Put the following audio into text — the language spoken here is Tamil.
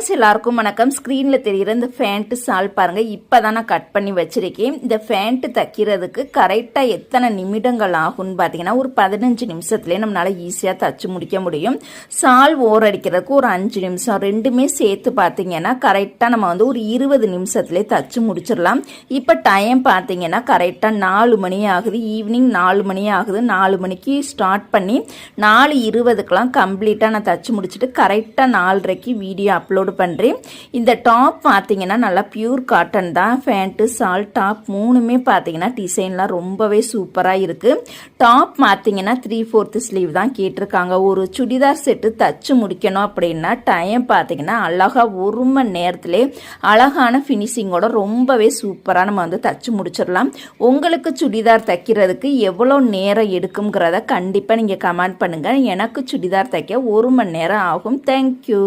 ஃப்ரெண்ட்ஸ் எல்லாருக்கும் வணக்கம். ஸ்க்ரீனில் தெரிகிற இந்த ஃபேண்ட்டு சால் பாருங்கள் இப்போ தான் நான் கட் பண்ணி வச்சுருக்கேன். இந்த ஃபேண்ட்டு தைக்கிறதுக்கு கரெக்டாக எத்தனை நிமிடங்கள் ஆகும்னு பார்த்தீங்கன்னா ஒரு பதினஞ்சு நிமிஷத்துலேயே நம்மளால் ஈஸியாக தச்சு முடிக்க முடியும். சால் ஓர் அடிக்கிறதுக்கு ஒரு அஞ்சு நிமிஷம். ரெண்டுமே சேர்த்து பார்த்தீங்கன்னா கரெக்டாக நம்ம வந்து ஒரு இருபது நிமிஷத்துலேயே தச்சு முடிச்சிடலாம். இப்போ டைம் பார்த்தீங்கன்னா கரெக்டாக நாலு மணி ஆகுது. ஈவினிங் நாலு மணி ஆகுது. நாலு மணிக்கு ஸ்டார்ட் பண்ணி நாலு இருபதுக்கெலாம் கம்ப்ளீட்டாக நான் தச்சு முடிச்சுட்டு கரெக்டாக நாலரைக்கு வீடியோ அப்லோடு பண்ணுறேன் இந்த டாப் பார்த்தீங்கன்னா நல்லா பியூர் காட்டன் தான். ஃபேண்ட்டு சால் டாப் மூணுமே பார்த்தீங்கன்னா டிசைன்லாம் ரொம்பவே சூப்பராக இருக்குது டாப் பார்த்தீங்கன்னா த்ரீ ஃபோர்த்து ஸ்லீவ் தான் கேட்டிருக்காங்க. ஒரு சுடிதார் செட்டு தச்சு முடிக்கணும் அப்படின்னா டைம் பார்த்தீங்கன்னா அழகாக ஒரு மணி நேரத்திலே அழகான ஃபினிஷிங்கோட ரொம்பவே சூப்பராக நம்ம வந்து தச்சு முடிச்சிடலாம். உங்களுக்கு சுடிதார் தைக்கிறதுக்கு எவ்வளோ நேரம் எடுக்குங்கிறத கண்டிப்பாக நீங்கள் கமெண்ட் பண்ணுங்கள் எனக்கு சுடிதார் தைக்க ஒரு மணி நேரம் ஆகும். தேங்க்யூ